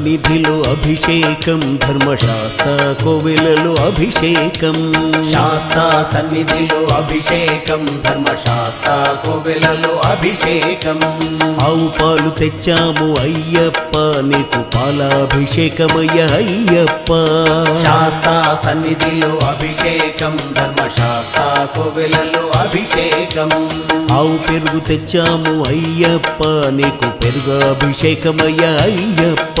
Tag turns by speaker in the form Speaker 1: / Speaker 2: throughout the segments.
Speaker 1: శాస్తా సన్నిధిలో అభిషేకం ధర్మశాస్త్ర కోవెలలో అభిషేకం.
Speaker 2: శాస్తా సన్నిధిలో అభిషేకం ధర్మశాస్త్ర కోవెలలో అభిషేకం.
Speaker 1: ఆవు పాలు తెచ్చాము అయ్యప్ప నీకు పాలాభిషేకమయ్య అయ్యప్ప.
Speaker 2: శాస్తా సన్నిధిలో అభిషేకం ధర్మశాస్త్ర కోవెలలో అభిషేకం.
Speaker 1: ఆవు పెరుగు తెచ్చాము అయ్యప్ప నీకు పెరుగు అభిషేకమయ్య అయ్యప్ప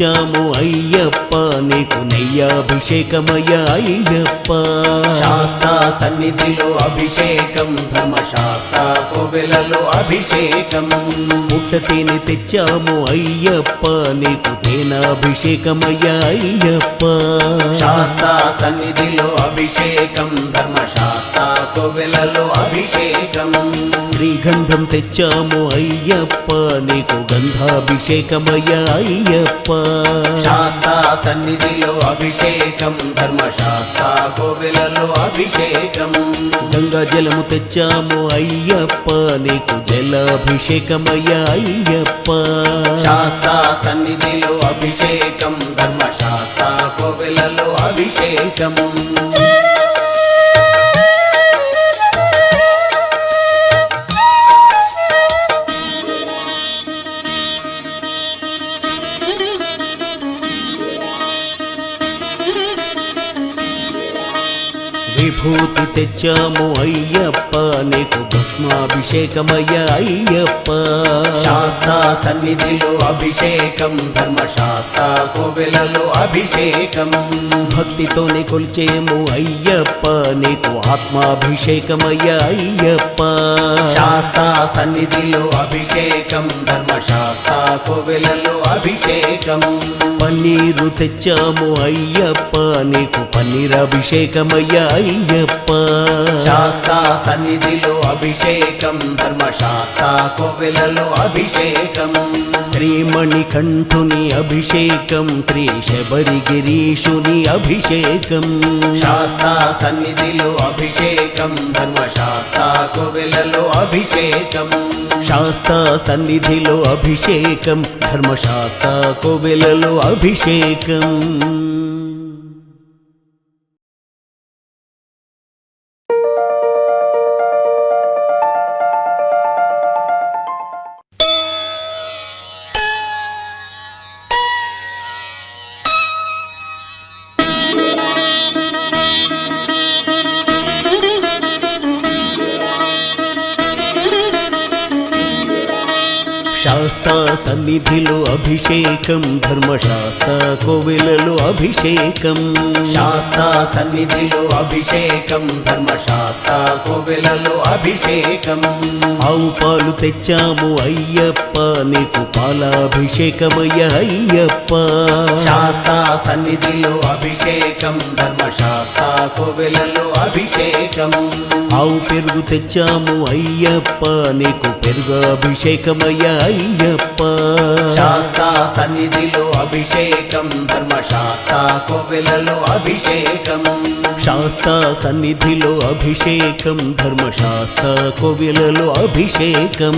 Speaker 1: తెచ్చాము అయ్యప్ప నీకు నెయ్యాభిషేకమయ్య అయ్యప్ప.
Speaker 2: శాస్తా సన్నిధిలో అభిషేకం ధర్మశాస్త్ర కోవెలలో అభిషేకం.
Speaker 1: పుట్ట తేనె తెచ్చాము అయ్యప్ప నీకు తేనాభిషేకమయ్య అయ్యప్ప.
Speaker 2: శాస్తా సన్నిధిలో అభిషేకం ధర్మశాస్త్ర కోవెలలో అభిషేకం.
Speaker 1: శ్రీగంధం తెచ్చాము అయ్యప్ప నీకు గంధాభిషేకమయ్య అయ్యప్ప.
Speaker 2: శాస్తా సన్నిధిలో అభిషేకం ధర్మశాస్త్ర కోవెలలో అభిషేకం.
Speaker 1: గంగా జలము తెచ్చాము అయ్యప్ప నీకు జలాభిషేకమయ్య అయ్యప్ప.
Speaker 2: శాస్తా సన్నిధిలో అభిషేకం ధర్మశాస్త్ర కోవెలలో అభిషేకం.
Speaker 1: తెచ్చాము అయ్యప్ప నీకు భస్మాభిషేకమయ్య అయ్యప్ప.
Speaker 2: శాస్తా సన్నిధిలో అభిషేకం ధర్మశాస్త్ర కోవెలలో అభిషేకం.
Speaker 1: భక్తితోనే కొలిచేము అయ్యప్ప నీకు ఆత్మాభిషేకమయ్య అయ్యప్ప.
Speaker 2: శాస్తా సన్నిధిలో అభిషేకం ధర్మశాస్త్ర కోవెలలో అభిషేకం.
Speaker 1: పన్నీరు తెచ్చాము అయ్యప్ప నీకు పన్నీరాభిషేకమయ్య అయ్యప్ప.
Speaker 2: శాస్తా సన్నిధిలో అభిషేకం ధర్మశాస్త్ర కోవెలలో అభిషేకం.
Speaker 1: శ్రీమణి కంఠుని అభిషేకం శ్రీ శబరిగిరీషుని అభిషేకం.
Speaker 2: శాస్తా సన్నిధిలో అభిషేకం ధర్మశాస్త్ర కోవెలలో అభిషేకం.
Speaker 1: శాస్తా సన్నిధిలో అభిషేకం ధర్మశాస్త్ర కోవెలలో అభిషేకం. శాస్తా సన్నిధిలో అభిషేకం ధర్మశాస్త్ర కోవెలలో అభిషేకం.
Speaker 2: శాస్తా సన్నిధిలో అభిషేకం ధర్మశాస్త్ర కోవెలలో అభిషేకం.
Speaker 1: ఆవు పాలు తెచ్చాము అయ్యప్ప నీకు పాలాభిషేకమయ్య అయ్యప్ప.
Speaker 2: శాస్తా సన్నిధిలో అభిషేకం ధర్మశాస్త్ర కోవెలలో అభిషేకం.
Speaker 1: ఆవు పెరుగు తెచ్చాము అయ్యప్ప నీకు పెరుగు అభిషేకమయ్య అయ్యప్ప
Speaker 2: శాస్తా సన్నిధిలో అభిషేకం ధర్మశాస్త్ర కోవెలలో అభిషేకం.
Speaker 1: శాస్తా సన్నిధిలో అభిషేకం ధర్మశాస్త్ర కోవెలలో అభిషేకం.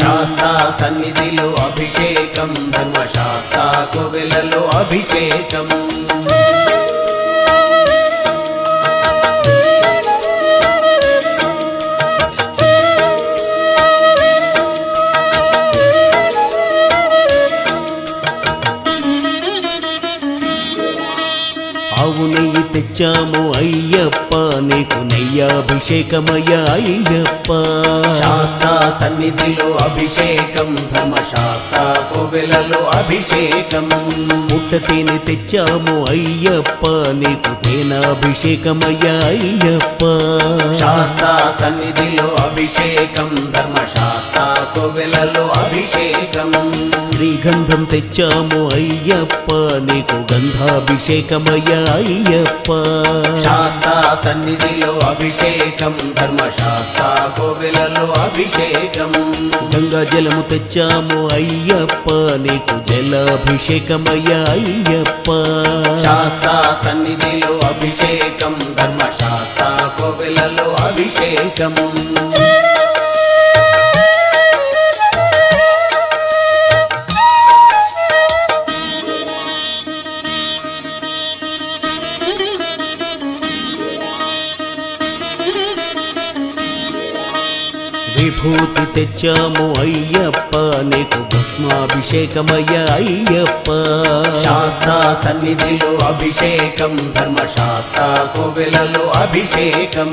Speaker 2: శాస్తా సన్నిధిలో అభిషేకం ధర్మశాస్త్ర కోవెలలో అభిషేకం.
Speaker 1: తెచ్చాము అయ్యప్ప నీకు నెయ్యాభిషేకమయ్య అయ్యప్ప.
Speaker 2: శాస్తా సన్నిధిలో అభిషేకం ధర్మశాస్త్ర కోవెలలో అభిషేకం.
Speaker 1: పుట్ట తేనె తెచ్చాము అయ్యప్ప నీకు తేనాభిషేకమయ్య అయ్యప్ప.
Speaker 2: శాస్తా సన్నిధిలో అభిషేకం ధర్మశాస్త్ర కోవెలలో అభిషేకం.
Speaker 1: శ్రీగంధం తెచ్చాము అయ్యప్ప నీకు గంధాభిషేకమయ్య అయ్యప్ప.
Speaker 2: సన్నిధిలో అభిషేకం ధర్మశాస్త్ర కోవెలలో అభిషేకం.
Speaker 1: గంగా జలము తెచ్చాము అయ్యప్ప నీకు జలాభిషేకమయ్య అయ్యప్ప.
Speaker 2: సన్నిధిలో అభిషేకం ధర్మశాస్త్ర కోవెలలో అభిషేకం.
Speaker 1: తెచ్చాము అయ్యప్ప నీకు భస్మాభిషేకమయ్య అయ్యప్ప.
Speaker 2: శాస్త్ర సన్నిధిలో అభిషేకం ధర్మశాస్త్ర కోవెలలో అభిషేకం.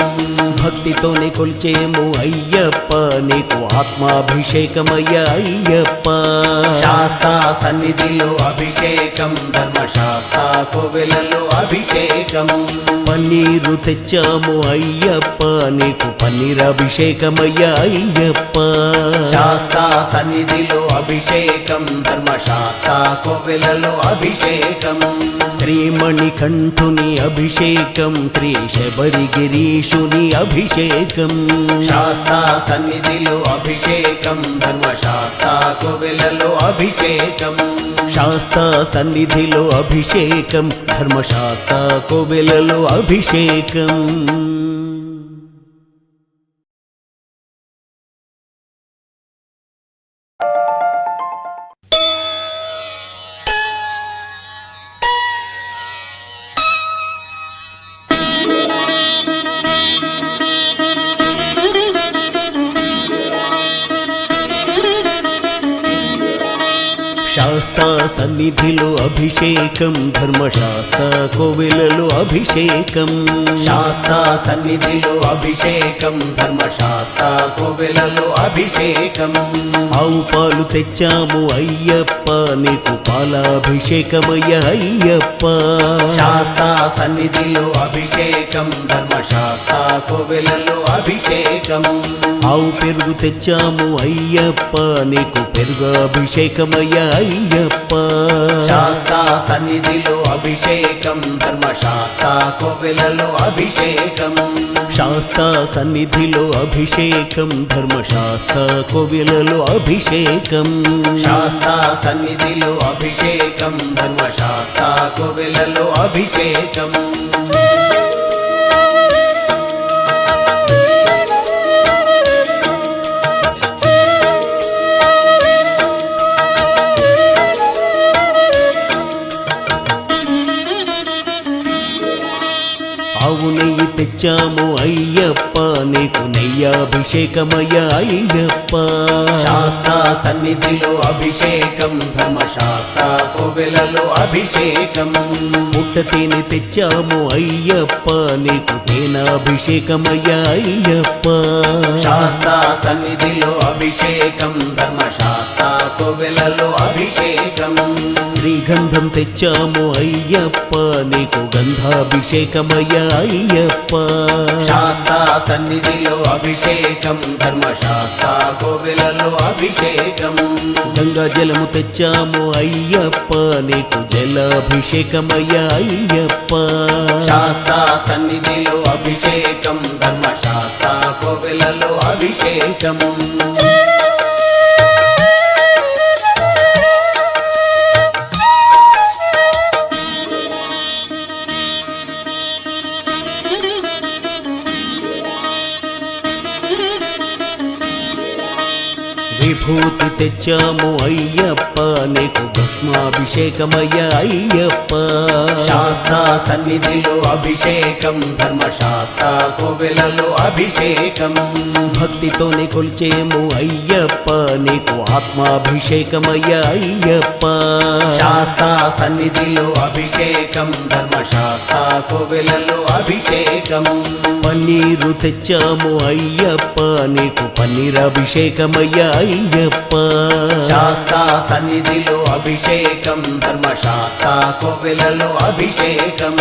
Speaker 1: భక్తితోనే కొలిచేము అయ్యప్ప నీకు ఆత్మాభిషేకమయ్య అయ్యప్ప.
Speaker 2: శాస్త్ర సన్నిధిలో అభిషేకం ధర్మశాస్త్ర కోవెలలో అభిషేకం.
Speaker 1: పన్నీరు తెచ్చాము అయ్యప్ప నీకు పన్నీరాభిషేకమయ్య అయ్యప్ప.
Speaker 2: శాస్త్ర సన్నిధిలో అభిషేకం ధర్మశాస్త్ర కోవెలలో అభిషేకం.
Speaker 1: శ్రీమణి కంఠుని అభిషేకం శ్రీ శబరి గిరీషుని అభిషేకం.
Speaker 2: శాస్త్ర సన్నిధిలో అభిషేకం ధర్మశాస్త్ర కోవెలలో అభిషేకం.
Speaker 1: శాస్త సన్నిధిలో అభిషేకం ధర్మశాస్త్ర కోవెలలో అభిషేకం అభిషేకం. శాస్త్ర సన్నిధిలో అభిషేకం ధర్మశాస్త్ర కోవెలలో అభిషేకం.
Speaker 2: శాస్త్ర సన్నిధిలో అభిషేకం ధర్మశాస్త్ర కోవెలలో అభిషేకం.
Speaker 1: ఆవు పాలు తెచ్చాము అయ్యప్ప నీకు పాలాభిషేకమయ్య అయ్యప్ప.
Speaker 2: శాస్త్ర సన్నిధిలో అభిషేకం ధర్మశాస్త్ర కోవెలలో అభిషేకం.
Speaker 1: ఆవు పెరుగు తెచ్చాము అయ్యప్ప నీకు పెరుగు అభిషేకమయ్య అయ్యప్ప.
Speaker 2: శాస్త్ర సన్నిధిలో అభిషేకం ధర్మశాస్త్ర కోవెలలో అభిషేకం.
Speaker 1: శాస్త్ర సన్నిధిలో అభిషేకం ధర్మశాస్త్ర కోవెలలో అభిషేకం.
Speaker 2: శాస్త్ర సన్నిధిలో అభిషేకం ధర్మశాస్త్ర కోవెలలో అభిషేకం.
Speaker 1: తెచ్చాము అయ్యప్ప నీకు నెయ్యాభిషేకమయ్య అయ్యప్ప.
Speaker 2: శాస్త్ర సన్నిధిలో అభిషేకం ధర్మశాస్త్ర కోవెలలో అభిషేకం.
Speaker 1: పుట్ట తేనె తెచ్చాము అయ్యప్ప నీకు తేనాభిషేకమయ్య అయ్యప్ప.
Speaker 2: శాస్త్ర సన్నిధిలో అభిషేకం ధర్మశాస్త్ర కోవెలలో అభిషేకం.
Speaker 1: శ్రీగంధం తెచ్చాము అయ్యప్ప నీకు గంధాభిషేకమయ్య అయ్యప్ప.
Speaker 2: సన్నిధిలో అభిషేకం ధర్మశాస్త్ర కోవెలలో అభిషేకం.
Speaker 1: గంగా జలము తెచ్చాము అయ్యప్ప నీకు జలాభిషేకమయ్య అయ్యప్ప.
Speaker 2: సన్నిధిలో అభిషేకం ధర్మశాస్త్ర కోవెలలో అభిషేకం.
Speaker 1: తెచ్చాము అయ్యప్ప నీకు భస్మాభిషేకమయ్య అయ్యప్ప.
Speaker 2: సన్నిధిలో అభిషేకం ధర్మశాస్త్ర కోవెలలో అభిషేకం.
Speaker 1: భక్తితోనే కొలిచేము అయ్యప్ప నీకు ఆత్మాభిషేకమయ్య అయ్యప్ప.
Speaker 2: శాస్త్ర సన్నిధిలో అభిషేకం ధర్మశాస్త్ర కోవెలలో అభిషేకం.
Speaker 1: పన్నీరు తెచ్చాము అయ్యప్ప నీకు పన్నీరాభిషేకమయ్య అయ్యప్ప.
Speaker 2: శాస్త్ర సన్నిధిలో అభిషేకం ధర్మశాస్త్ర కోవెలలో అభిషేకం.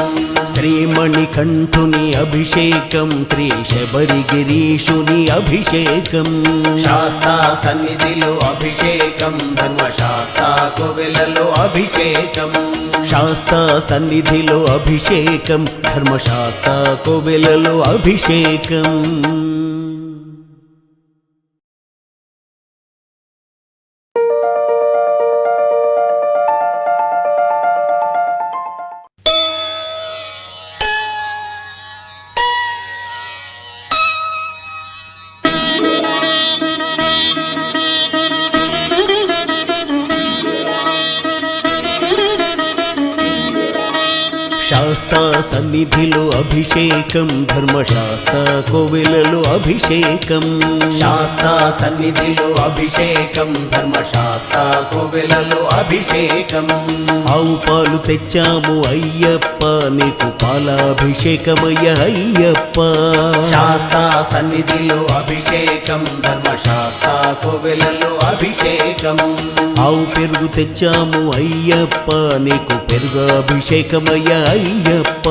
Speaker 1: శ్రీమణి కంఠుని అభిషేకం శ్రీ శబరి గిరీషుని అభిషేకం.
Speaker 2: శాస్త్ర సన్నిధిలో అభిషేకం ధర్మశాస్త్ర కోవెలలో అభిషేకం.
Speaker 1: శాస్త్ర సన్నిధిలో అభిషేకం ధర్మశాస్త్ర కోవెలలో అభిషేకం. శాస్త్ర సన్నిధిలో అభిషేకం ధర్మశాస్త్ర కోవెలలో అభిషేకం.
Speaker 2: శాస్త్ర సన్నిధిలో అభిషేకం ధర్మశాస్త్ర కోవెలలో అభిషేకం.
Speaker 1: ఆవు పాలు తెచ్చాము అయ్యప్ప నీకు పాలాభిషేకమయ్య అయ్యప్ప.
Speaker 2: శాస్త్ర సన్నిధిలో అభిషేకం ధర్మశాస్త్ర కోవెలలో అభిషేకం.
Speaker 1: ఆవు పెరుగు తెచ్చాము అయ్యప్ప నీకు పెరుగు అభిషేకమయ్య అయ్యప్ప.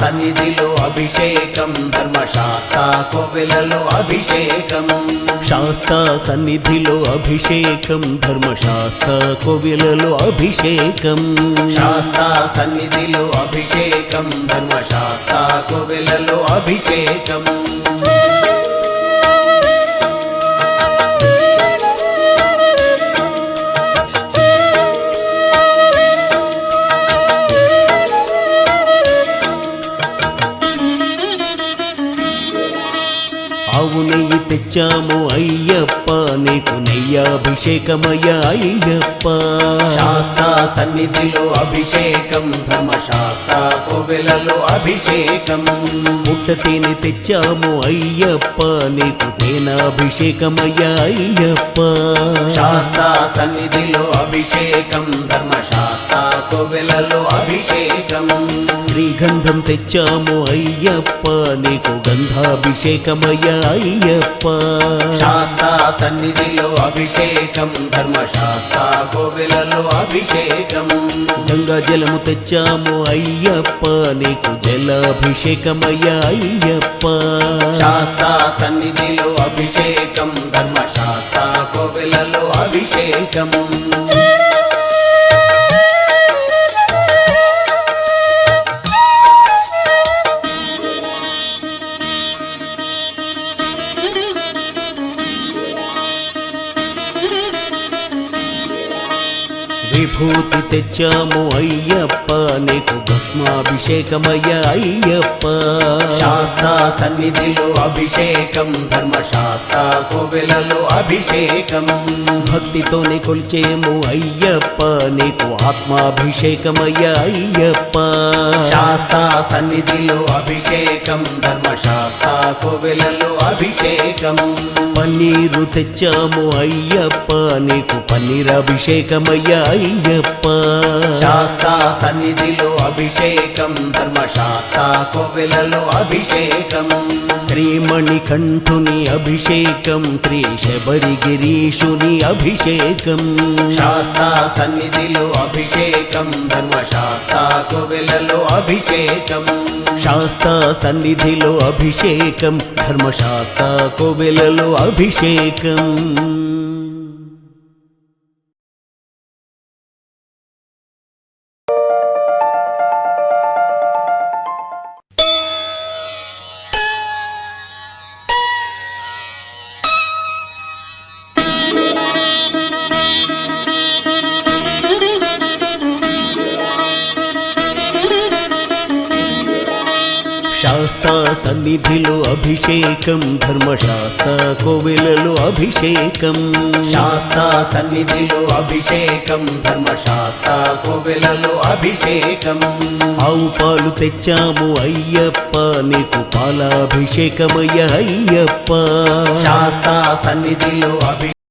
Speaker 2: సన్నిధిలో అభిషేకం ధర్మశాస్త్ర కోవెలలో అభిషేకం.
Speaker 1: శాస్త్ర సన్నిధిలో అభిషేకం ధర్మశాస్త్ర కోవెలలో అభిషేకం.
Speaker 2: శాస్త్ర సన్నిధిలో అభిషేకం ధర్మశాస్త్ర కోవెలలో అభిషేకం.
Speaker 1: ఆవు నెయ్యి తెచ్చాము అయ్యప్ప నీకు నెయ్యాభిషేకమయ్య అయ్యప్ప.
Speaker 2: శాస్త్ర సన్నిధిలో అభిషేకం ధర్మశాస్త్ర కోవెలలో అభిషేకం.
Speaker 1: పుట్ట తేనె తెచ్చాము అయ్యప్ప నీకు తేనాభిషేకమయ్య అయ్యప్ప.
Speaker 2: శాస్త్ర సన్నిధిలో అభిషేకం ధర్మశాస్త్ర కోవెలలో అభిషేకం.
Speaker 1: శ్రీగంధం తెచ్చాము అయ్యప్ప నీకు గంధాభిషేకమయ్య అయ్యప్ప.
Speaker 2: సన్నిధిలో అభిషేకం ధర్మశాస్త్ర కోవెలలో అభిషేకం.
Speaker 1: గంగా జలము తెచ్చాము అయ్యప్ప నీకు జలాభిషేకమయ్య అయ్యప్ప.
Speaker 2: సన్నిధిలో అభిషేకం ధర్మశాస్త్ర కోవెలలో అభిషేకం.
Speaker 1: విభూతి తెచ్చాము అయ్యప్ప నీకు భస్మాభిషేకమయ్య అయ్యప్ప.
Speaker 2: శాస్త్ర సన్నిధిలో అభిషేకం ధర్మశాస్త్ర కోవెలలో అభిషేకం.
Speaker 1: భక్తితోనే కొలిచేము అయ్యప్ప నీకు ఆత్మాభిషేకమయ్య అయ్యప్ప.
Speaker 2: శాస్త్ర సన్నిధిలో అభిషేకం ధర్మశాస్త్ర కోవెలలో అభిషేకం.
Speaker 1: పన్నీరు తెచ్చాము అయ్యప్ప నీకు పన్నీరాభిషేకమయ్య అయ్యప్ప.
Speaker 2: శాస్త్ర సన్నిధిలో అభిషేకం ధర్మశాస్త్ర కోవెలలో అభిషేకం.
Speaker 1: శ్రీమణి కంఠుని అభిషేకం శ్రీ శబరి గిరీషుని అభిషేకం.
Speaker 2: శాస్త్ర సన్నిధిలో అభిషేకం ధర్మశాస్త్ర కోవెలలో అభిషేకం.
Speaker 1: శాస్త్ర సన్నిధిలో అభిషేకం ధర్మశాస్త్ర కోవెలలో అభిషేకం. శాస్త్ర శాస్తా సన్నిధిలో అభిషేకం ధర్మశాస్త్ర కోవెలలో అభిషేకం.
Speaker 2: శాస్తా సన్నిధిలో అభిషేకం ధర్మశాస్త్ర కోవెలలో అభిషేకం.
Speaker 1: ఆవు పాలు తెచ్చాము అయ్యప్ప నీకు పాలాభిషేకమయ్య అయ్యప్ప.
Speaker 2: శాస్తా సన్నిధిలో అభి